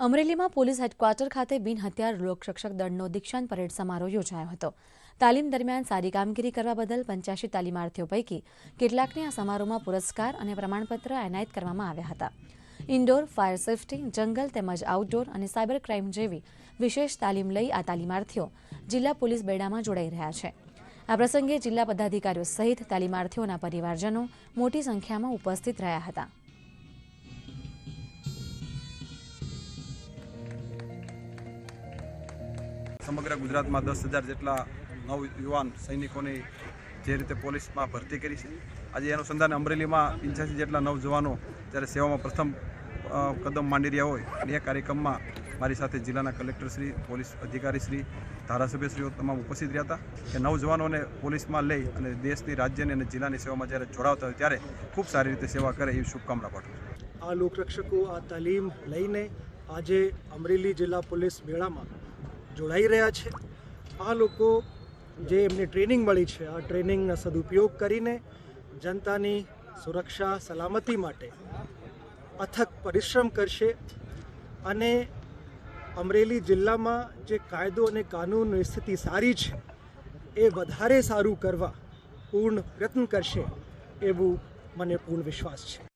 અમરેલીમાં police headquarter ખાતે બિન હથિયાર લોકરક્ષક દળનો દીક્ષાંત પરેડ સમારોહ યોજાયો હતો. તાલીમ દરમિયાન સારી કામગીરી કરવા બદલ પંચ્યાસી તાલીમાર્થીઓ પૈકી કેટલાકને આ સમારોહમાં પુરસ્કાર અને પ્રમાણપત્ર એનાયત કરવામાં આવ્યા હતા. ઇન્ડોર, ફાયર સેફટી, જંગલ તેમજ આઉટડોર અને સાયબર ક્રાઇમ જેવી વિશેષ તાલીમ લઈ આ તાલીમાર્થીઓ જિલ્લા પોલીસ બેડામાં જોડાઈ રહ્યા છે. આ પ્રસંગે જિલ્લા પદાધિકારીઓ સહિત તાલીમાર્થીઓના પરિવારજનો મોટી સંખ્યામાં ઉપસ્થિત રહ્યા હતા. સમગ્ર ગુજરાતમાં દસ હજાર જેટલા નવ યુવાન સૈનિકોની જે રીતે પોલીસમાં ભરતી કરી છે. આજે અનુસંધાને અમરેલીમાં પંચ્યાસી જેટલા નવ જવાનો જ્યારે સેવામાં પ્રથમ કદમ માંડી રહ્યા હોય અને એ કાર્યક્રમમાં મારી સાથે જિલ્લાના કલેક્ટરશ્રી પોલીસ અધિકારીશ્રી ધારાસભ્યશ્રીઓ તમામ ઉપસ્થિત રહ્યા હતા કે નવ જવાનોને પોલીસમાં લઈ અને દેશની, રાજ્યની અને જિલ્લાની સેવામાં જ્યારે જોડાવતા હોય ત્યારે ખૂબ સારી રીતે સેવા કરે એવી શુભકામના પાઠવું આ લોકરક્ષકો આ તાલીમ લઈને આજે અમરેલી જિલ્લા પોલીસ મેળામાં જોડાઈ રહ્યા છે. આ લોકો જે એમને ટ્રેનિંગ મળી છે, આ ટ્રેનિંગનો સદુપયોગ કરીને જનતાની સુરક્ષા, સલામતી માટે અથક પરિશ્રમ કરશે અને અમરેલી જિલ્લામાં જે કાયદો અને કાનૂનની સ્થિતિ સારી છે, એ વધારે સારું કરવા પૂર્ણ પ્રયત્ન કરશે, એવું મને પૂર્ણ વિશ્વાસ છે.